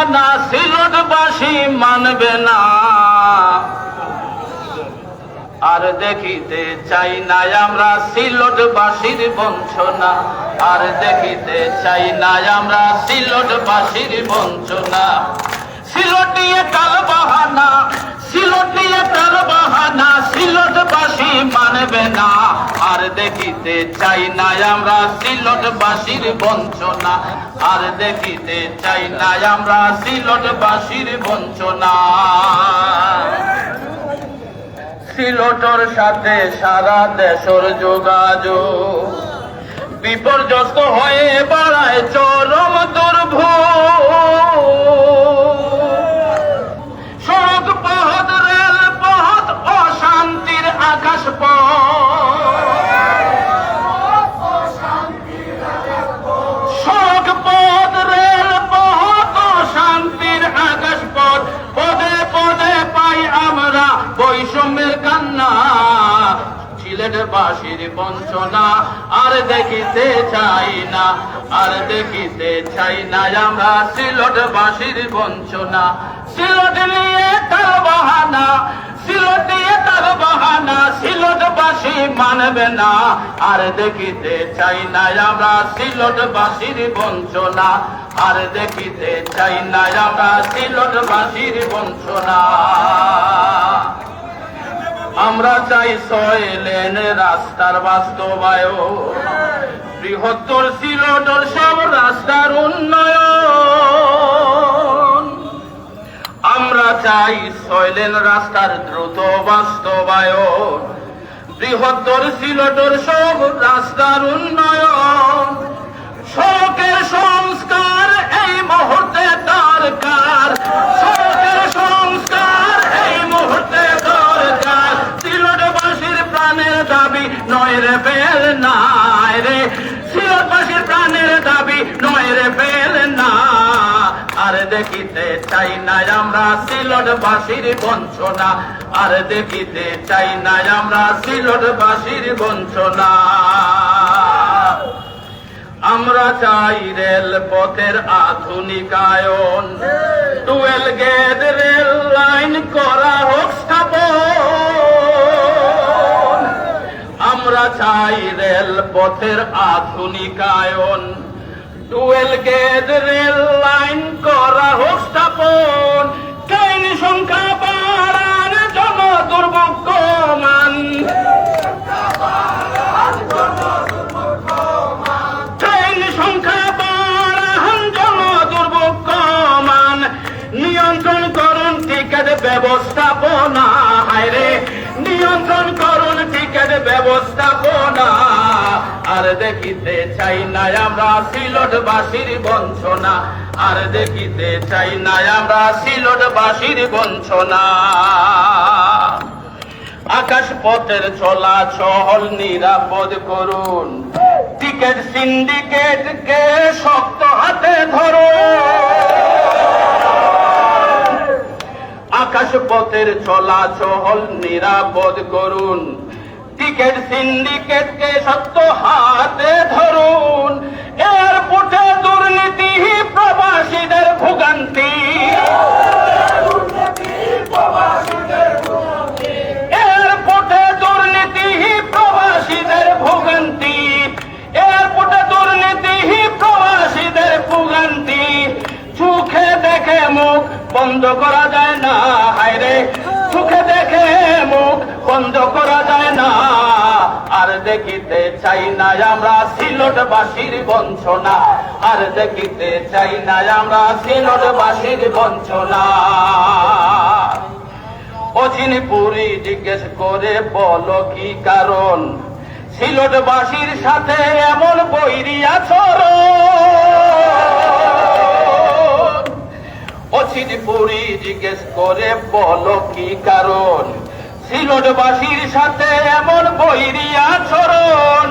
বাহানা সিলটবাসী মানবে না। আর দেখিতে চাই না আমরা সিলটবাসীর বঞ্চনা। আর দেখিতে চাই না আমরা সিলটবাসীর বঞ্চনা। সিলটিয়ে কাল বাহানা, সিলটিয়ে কাল দেখিতে চাই না আমরা সিলটবাসীর বঞ্চনা। আর দেখিতে চাই না আমরা সিলটবাসীর বঞ্চনা। সিলটর সাথে সারা দেশের যোগাযোগ। বিপর্যস্ত হয়ে বাড়ায় চরম দুর্ভোগ। সড়ক পথ, রেল পথ, অশান্তির আকাশ সড়ক বাসির বঞ্চনা, আর দেখিতে চাই না, আর দেখিতে চাই না আমরা সিলট বাসির বঞ্চনা। সিলট নিয়ে তার বাহানা সিলট নিয়ে তার বাহানা সিলট বাসী মানবে না, আর দেখিতে চাই না আমরা সিলট বাসির বঞ্চনা। আর দেখিতে চাই না আমরা সিলট বাসির বঞ্চনা। ছয় রাস্তার বাস্তবায়ন। বৃহত্তর সিলটর সব রাস্তার উন্নয়ন। আমরা চাই ছয় রাস্তার দ্রুত বাস্তবায়ন। বৃহত্তর সিলটর সব রাস্তার উন্নয়ন। সড়কের সংস্কার বেল নাই রে। প্রাণের দাবি নয় রে বেল না। আর দেখিতে চাই না আমরা সিলটবাসীর বঞ্চনা। আর দেখিতে চাই না আমরা সিলটবাসীর বঞ্চনা। আমরা চাই রেল পথের আধুনিকায়ন টুয়েল গেট রেল লাইন করা হোক স্থাপন। আমরা চাই রেল পথের আধুনিকায়ন টুয়েল গেট রেল লাইন করা হোক স্থাপন। ট্রেন সংখ্যা আর দেখিতে চাই না আমরা সিলটবাসীর বঞ্চনা। আর দেখিতে চাই না আমরা সিলটবাসীর বঞ্চনা। আকাশ পথের চলাচল নিরাপদ করুন। টিকেট সিন্ডিকেট কে শক্ত হাতে ধরো আকাশ পথের চলাচল নিরাপদ করুন। টিকেট সিন্ডিকেট কে শক্ত হাতে ধরুন। এয়ারপোর্টে দুর্নীতি প্রবাসীদের ভোগান্তি। দুর্নীতি প্রবাসীদের দুর্নীতি প্রবাসীদের ভোগান্তি। চোখে দেখে মুখ বন্ধ করা যায় না, হায়রে। চোখে দেখে মুখ বন্ধ করা যায় না। আর দেখিতে চাই না আমরা সিলটবাসীর বঞ্চনা। আর দেখিতে চাই না আমরা সিলটবাসীর বঞ্চনা। অচিনপুরি জিজ্ঞেস করে, বলো কি কারণ? সিলটবাসীর সাথে এমন বৈরি আচরণ অচিনপুরি জিজ্ঞেস করে, বলো কি কারণ? সিলটবাসীর সাথে এমন বৈরি আচরণ?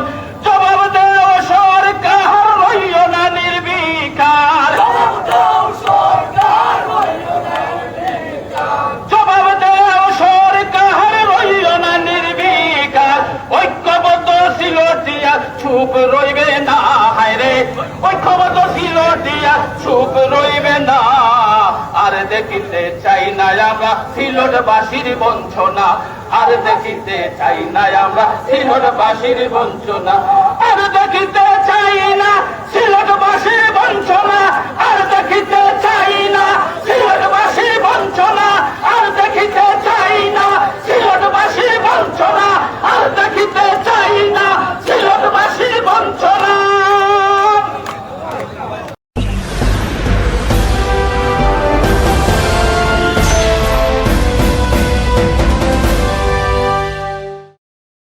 জবাব দেও সরকার রইল না নির্বিকার। ঐক্যবদ্ধ চুপ রইবে না, হায়রে। ঐক্যবদ্ধ ছিল দিয়া চুপ রইবে না। চাই না আমরা সিলটবাসীর বঞ্চনা। আর দেখিতে চাই না আমরা সিলটবাসীর বঞ্চনা। আর দেখিতে চাই না সিলটবাসীর বঞ্চনা। আর দেখিতে চাই না সিলট